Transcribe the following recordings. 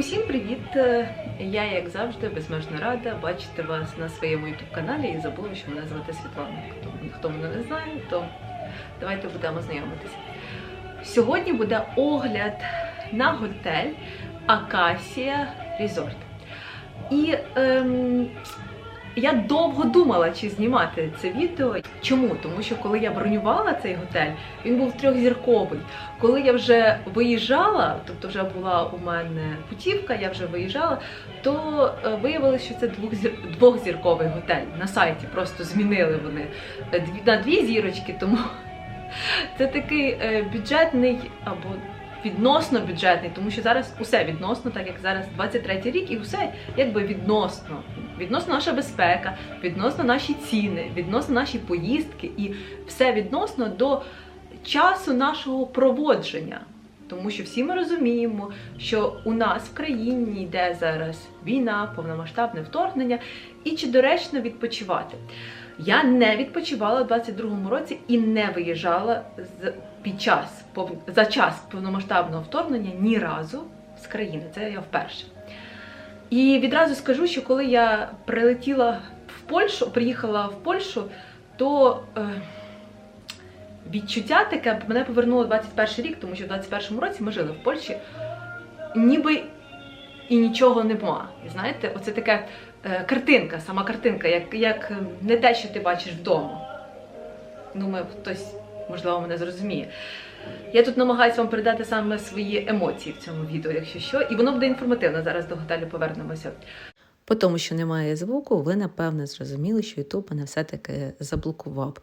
Усім привіт! Е, Я, як завжди, безмежно рада бачити вас на своєму youtube каналі і забула, що мене звати Світлана. Хто, мене не знає, то давайте будемо знайомитися. Сьогодні буде огляд на готель Акасія Resort. І ем, я довго думала, чи знімати це відео. Чому? Тому що коли я бронювала цей готель, він був трьохзірковий. Коли я вже виїжджала, тобто вже була у мене путівка, я вже виїжджала, то е, виявилося, що це двохзір... двохзірковий готель. На сайті просто змінили вони е, на дві зірочки, тому це такий е, бюджетний або відносно бюджетний, тому що зараз усе відносно, так як зараз 23 рік, і усе якби відносно. Відносно наша безпека, відносно наші ціни, відносно наші поїздки, і все відносно до часу нашого проводження. Тому що всі ми розуміємо, що у нас в країні йде зараз війна, повномасштабне вторгнення, і чи доречно відпочивати. Я не відпочивала у 22-му році і не виїжджала під час за час повномасштабного вторгнення ні разу з країни. Це я вперше. І відразу скажу, що коли я прилетіла в Польщу, приїхала в Польщу, то е, відчуття таке мене повернуло 21 рік, тому що в 21 році ми жили в Польщі, ніби і нічого нема. Знаєте, оце така е, картинка, сама картинка, як, як е, не те, що ти бачиш вдома. Думаю, хтось, можливо, мене зрозуміє. Я тут намагаюся вам передати саме свої емоції в цьому відео, якщо що, і воно буде інформативно. Зараз до готелю повернемося. По тому, що немає звуку, ви напевне зрозуміли, що YouTube мене все-таки заблокував.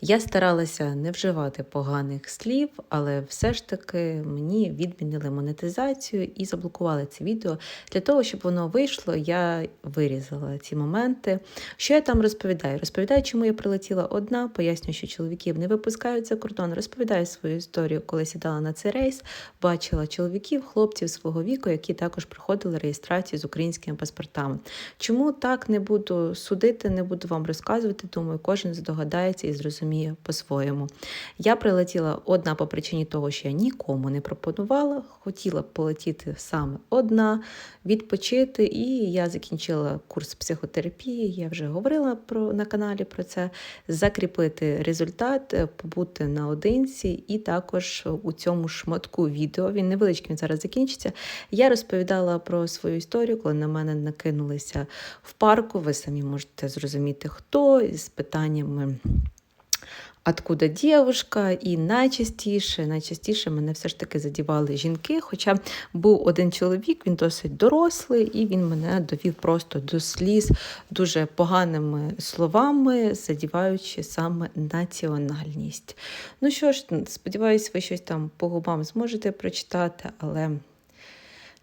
Я старалася не вживати поганих слів, але все ж таки мені відмінили монетизацію і заблокували це відео. Для того, щоб воно вийшло, я вирізала ці моменти. Що я там розповідаю? Розповідаю, чому я прилетіла одна, пояснюю, що чоловіків не випускають за кордон, розповідаю свою історію, коли сідала на цей рейс, бачила чоловіків, хлопців свого віку, які також проходили реєстрацію з українськими паспортами. Чому так не буду судити, не буду вам розказувати. Думаю, кожен здогадається і зрозуміє по-своєму. Я прилетіла одна по причині того, що я нікому не пропонувала. Хотіла полетіти саме одна, відпочити, і я закінчила курс психотерапії. Я вже говорила про на каналі про це. Закріпити результат, е, побути наодинці, і також у цьому шматку відео він невеличкий, зараз закінчиться. Я розповідала про свою історію, коли на мене накинулися в парку. Ви самі можете зрозуміти, хто з питаннями. Откуда дівушка, і найчастіше, найчастіше мене все ж таки задівали жінки. Хоча був один чоловік, він досить дорослий, і він мене довів просто до сліз дуже поганими словами, задіваючи саме національність. Ну що ж, сподіваюся, ви щось там по губам зможете прочитати, але.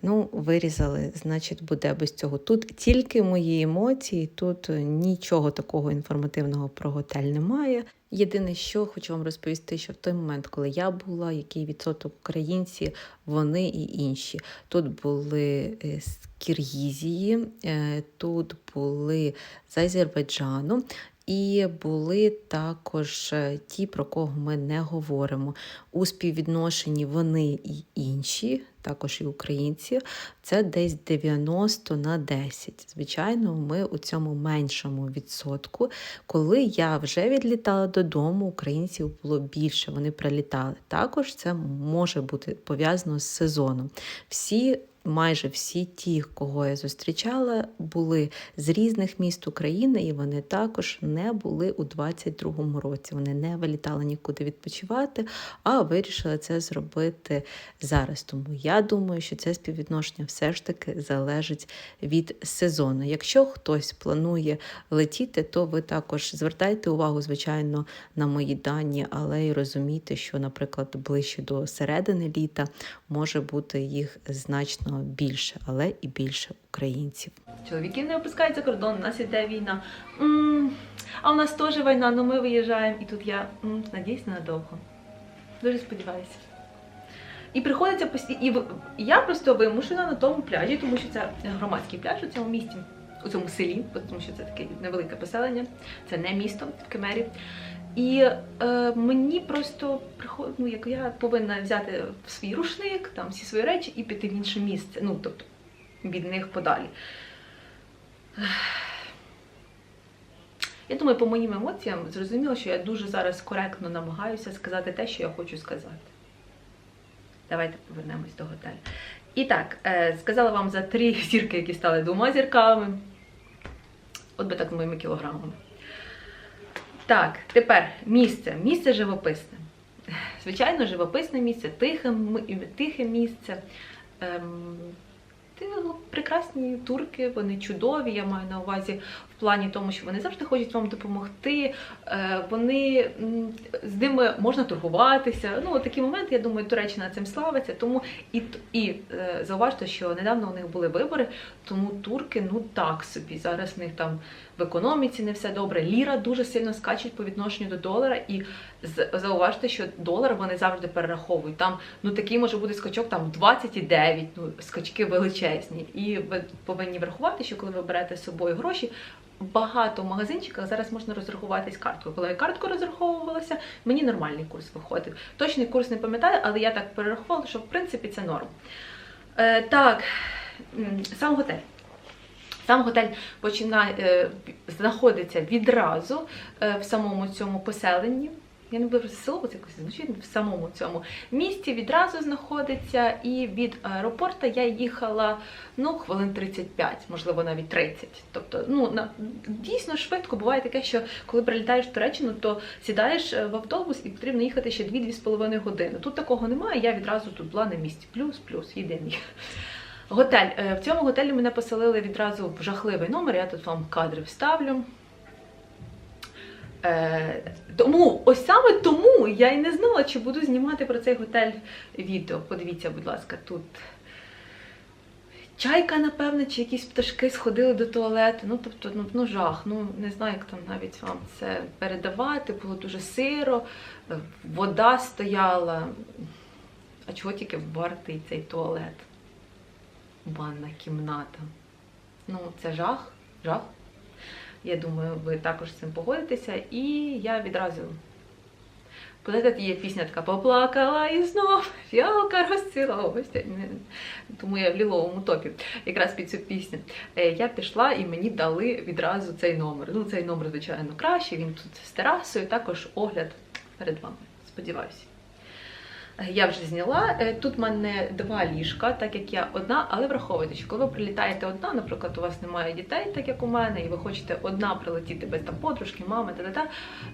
Ну, вирізали, значить, буде без цього. Тут тільки мої емоції, тут нічого такого інформативного про готель немає. Єдине, що хочу вам розповісти, що в той момент, коли я була, який відсоток українці, вони і інші. Тут були е, з Киргізії, е, тут були з Азербайджану. І були також е, ті, про кого ми не говоримо. У співвідношенні вони і інші, також і українці, це десь 90 на 10. Звичайно, ми у цьому меншому відсотку. Коли я вже відлітала додому, українців було більше, вони прилітали. Також це може бути пов'язано з сезоном. Всі майже всі ті, кого я зустрічала, були з різних міст України, і вони також не були у 22-му році. Вони не вилітали нікуди відпочивати, а вирішили це зробити зараз. Тому я думаю, що це співвідношення все ж таки залежить від сезону. Якщо хтось планує летіти, то ви також звертайте увагу, звичайно, на мої дані, але й розумійте, що, наприклад, ближче до середини літа може бути їх значно більше, але і більше українців. Чоловіки не опускають за кордон, у нас іде війна. м а у нас теж війна, але ми виїжджаємо. І тут я м надіюсь надовго. Дуже сподіваюся. І приходиться постійно. І я просто вимушена на тому пляжі, тому що це громадський пляж у цьому місті, у цьому селі, тому що це таке невелике поселення, це не місто в Кемері. І е, мені просто приходить, ну як я повинна взяти свій рушник, там всі свої речі і піти в інше місце. Ну тобто від них подалі. Я думаю, по моїм емоціям зрозуміло, що я дуже зараз коректно намагаюся сказати те, що я хочу сказати. Давайте повернемось до готелю. І так, е, сказала вам за три зірки, які стали двома зірками. От би так з моїми кілограмами. Так, тепер місце. Місце живописне. Звичайно, живописне місце, тихе, тихе місце. Ем, ну, прекрасні турки, вони чудові. Я маю на увазі в плані тому, що вони завжди хочуть вам допомогти. Е, вони з ними можна торгуватися. Ну, такі моменти, я думаю, Туреччина цим славиться. Тому і, і е, зауважте, що недавно у них були вибори, тому турки ну так собі. Зараз в них там в економіці не все добре. Ліра дуже сильно скачуть по відношенню до долара, і зауважте, що долар вони завжди перераховують. Там ну такий може бути скачок там 29, ну скачки величезні. І ви повинні врахувати, що коли ви берете з собою гроші. Багато в магазинчиках зараз можна розрахуватись карткою. Коли я карткою розраховувалася, мені нормальний курс виходив. Точний курс не пам'ятаю, але я так перерахувала, що в принципі це норм. Е, так, сам готель. Сам готель починає, е, знаходиться відразу е, в самому цьому поселенні. Я не буду це якось звучить в самому цьому місті відразу знаходиться. І від аеропорту я їхала ну, хвилин 35, можливо, навіть 30. Тобто, ну на дійсно швидко буває таке, що коли прилітаєш в Туреччину, то сідаєш е, в автобус і потрібно їхати ще 2-2,5 години. Тут такого немає. Я відразу тут була на місці. Плюс, плюс, єдиний. Готель. Е, В цьому готелі мене поселили відразу в жахливий номер. Я тут вам кадри вставлю. Е, тому, ось саме тому я і не знала, чи буду знімати про цей готель відео. Подивіться, будь ласка, тут чайка, напевно, чи якісь пташки сходили до туалету. Ну, тобто, ну, ну жах. Ну, не знаю, як там навіть вам це передавати. Було дуже сиро, е, вода стояла. А чого тільки вартий цей туалет? Ванна кімната. Ну, це жах, жах. Я думаю, ви також з цим погодитеся. І я відразу. Пам'ятаєте, є пісня така поплакала і знов фіалка розціловується. Тому я в ліловому топі якраз під цю пісню. Е, Я пішла і мені дали відразу цей номер. Ну, цей номер, звичайно, кращий. Він тут з терасою, також огляд перед вами. Сподіваюся. Я вже зняла. Е, Тут в мене два ліжка, так як я одна, але враховуйте, що коли ви прилітаєте одна, наприклад, у вас немає дітей, так як у мене, і ви хочете одна прилетіти без там подружки, мами, та-та-та,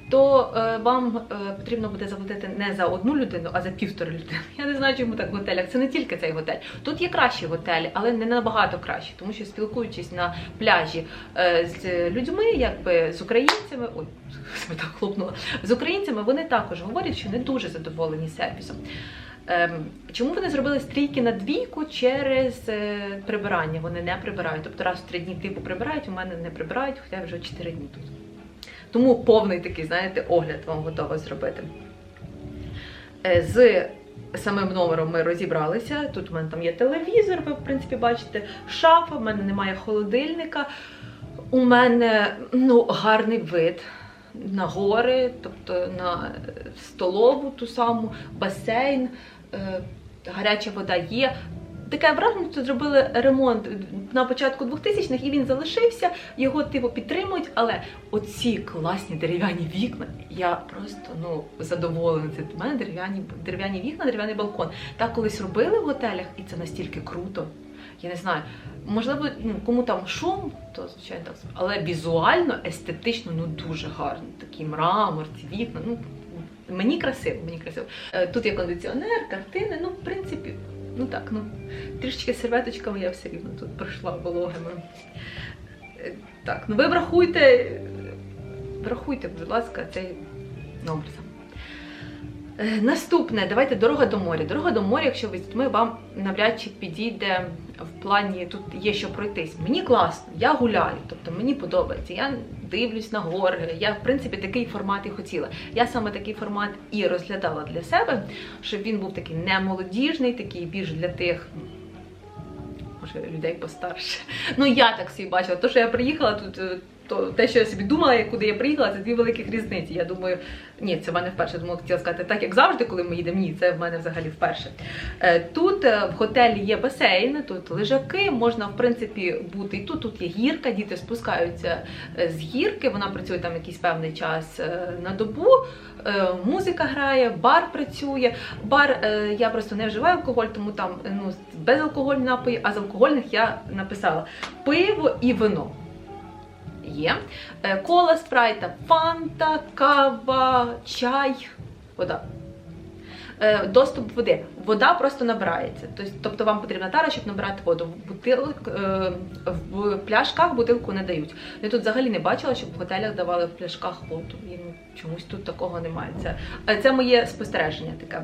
то е, вам е, потрібно буде заплатити не за одну людину, а за півтори людини. Я не знаю, чому так в готелях. Це не тільки цей готель. Тут є кращі готелі, але не набагато кращі, тому що спілкуючись на пляжі е, з людьми, якби з українцями, ой, себе так хлопнула, з українцями, вони також говорять, що не дуже задоволені сервісом. Ем, Чому вони зробили стрійки на двійку через е, прибирання? Вони не прибирають. Тобто раз в три дні типу прибирають, у мене не прибирають, хоча я вже чотири дні тут. Тому повний такий, знаєте, огляд вам готова зробити. Е, З самим номером ми розібралися. Тут у мене там є телевізор, ви в принципі бачите, шафа, в мене немає холодильника. У мене ну, гарний вид на гори, тобто на столову ту саму, басейн, е, гаряча вода є. Таке враження, що зробили ремонт на початку 2000-х і він залишився, його типу підтримують, але оці класні дерев'яні вікна, я просто ну задоволена. Це в мене дерев'яні дерев'яні вікна, дерев'яний балкон. Так колись робили в готелях, і це настільки круто. Я не знаю, можливо, ну, кому там шум, то звичайно так. Але візуально, естетично, ну дуже гарно. Такий мрамор, ці вікна. Ну мені красиво, мені красиво. Е, Тут є кондиціонер, картини. Ну, в принципі, ну так, ну трішечки серветочками я все рівно тут пройшла вологими. Е, Так, ну ви врахуйте, врахуйте, будь ласка, цей. Е, Наступне, давайте дорога до моря. Дорога до моря, якщо ви з дітьми, вам навряд чи підійде в плані тут є що пройтись. Мені класно, я гуляю, тобто мені подобається. Я дивлюсь на гори. Я в принципі такий формат і хотіла. Я саме такий формат і розглядала для себе, щоб він був такий не молодіжний, такий більш для тих. Може, людей постарше. Ну, я так собі бачила. То, що я приїхала тут, е, то те, що я собі думала, куди я приїхала, це дві великих різниці. Я думаю, ні, це в мене вперше думала, хотіла сказати, так як завжди, коли ми їдемо. Ні, це в мене взагалі вперше. Е, Тут е, в готелі є басейн, тут лежаки, можна в принципі бути. І тут тут є гірка, діти спускаються е, з гірки. Вона працює там якийсь певний час на добу. Музика грає, бар працює. Бар я просто не вживаю алкоголь, тому там ну безалкогольні напої, а з алкогольних я написала пиво і вино. Є Е, кола, спрайта, фанта, кава, чай, вода. Е, Доступ води. Вода просто набирається. Тобто, вам потрібна тара, щоб набирати воду. В бутилок, е, в пляшках бутилку не дають. Я тут взагалі не бачила, щоб в готелях давали в пляшках воду. Ну, чомусь тут такого немає. Це, це моє спостереження таке.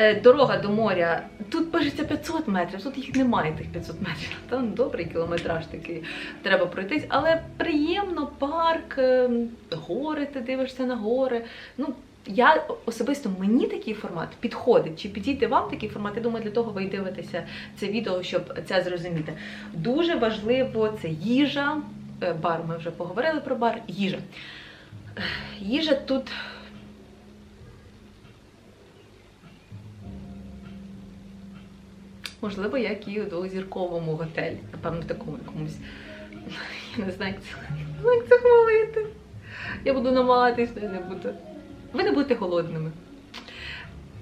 Е, Дорога до моря. Тут пишеться 500 метрів, тут їх немає тих 500 метрів. Там добрий кілометраж такий треба пройтись, але приємно, парк, е, гори, ти дивишся на гори. Ну, я особисто мені такий формат підходить. Чи підійде вам такий формат? Я думаю, для того ви дивитеся це відео, щоб це зрозуміти. Дуже важливо це їжа. Е, Бар, ми вже поговорили про бар. Їжа. Їжа тут. Можливо, як і у двозірковому готелі. Напевно, в такому якомусь. Я не знаю, як це, як це хвалити. Я буду намагатись, не буду. Ви не будете голодними.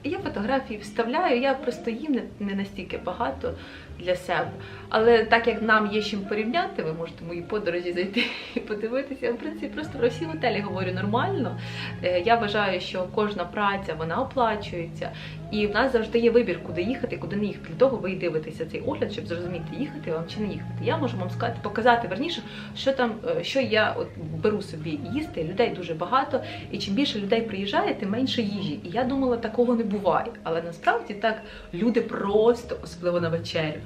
Я фотографії вставляю, я просто їм не настільки багато для себе. Але так як нам є чим порівняти, ви можете мої подорожі зайти і подивитися. В принципі, просто про всі готелі говорю нормально. Е, Я вважаю, що кожна праця вона оплачується, і в нас завжди є вибір, куди їхати, куди не їхати. Для того ви і дивитеся цей огляд, щоб зрозуміти, їхати вам чи не їхати. Я можу вам сказати, показати верніше, що там, е, що я от беру собі їсти. Людей дуже багато, і чим більше людей приїжджає, тим менше їжі. І я думала, такого не буває. Але насправді так люди просто, особливо на вечерю,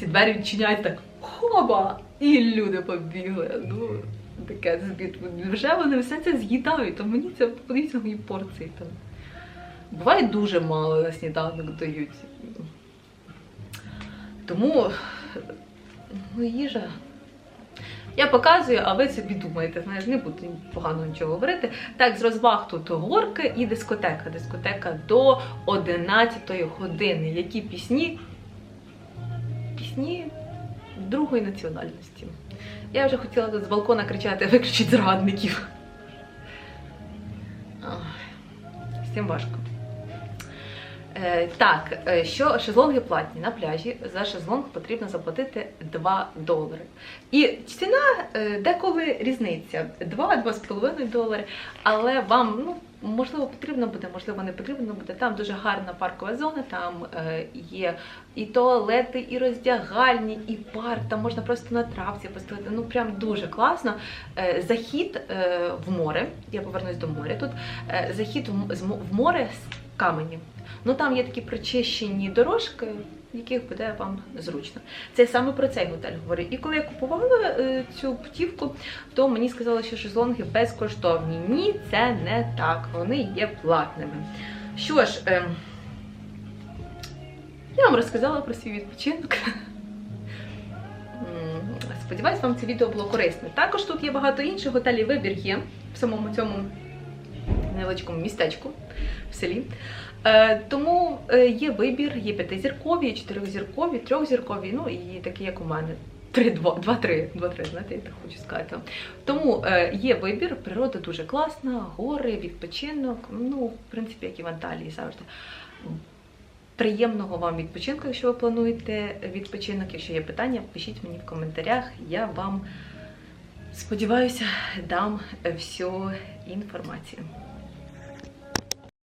ці двері відчиняють так хоба! І люди побігли. Ну, таке збіт. Вже вони все це з'їдають, то мені це подивіться мої порції там. Буває дуже мало на сніданок дають. Тому ну, їжа. Я показую, а ви собі думаєте, знаєш, не буду погано нічого говорити. Так, з розваг тут горки і дискотека. Дискотека до 11 години. Які пісні? Пісні другої національності. Я вже хотіла тут з балкона кричати виключіть зрадників. Всім важко. Е, так, е, що шезлонги платні на пляжі. За шезлонг потрібно заплатити 2 долари. І ціна е, деколи різниця 2-2,5 долари. Але вам, ну, можливо, потрібно буде, можливо, не потрібно буде. Там дуже гарна паркова зона, там є і туалети, і роздягальні, і парк. Там можна просто на травці постелити. Ну прям дуже класно. Захід в море. Я повернусь до моря тут. Захід в море з каменів. Ну там є такі прочищені дорожки, в яких буде вам зручно. Це саме про цей готель говорю. І коли я купувала е, цю путівку, то мені сказали, що шезлонги безкоштовні. Ні, це не так. Вони є платними. Що ж, е, я вам розказала про свій відпочинок. Сподіваюсь, вам це відео було корисне. Також тут є багато інших готелів. Вибір є в самому цьому невеличкому містечку в селі. Е, тому е, є вибір, є п'ятизіркові, є чотиризіркові, трьохзіркові, ну і такі, як у мене. Три, два, два, три, два, три, знаєте, я так хочу сказати. Тому е, є вибір, природа дуже класна, гори, відпочинок. Ну, в принципі, як і в Анталії завжди. Приємного вам відпочинку, якщо ви плануєте відпочинок. Якщо є питання, пишіть мені в коментарях. Я вам сподіваюся дам всю інформацію.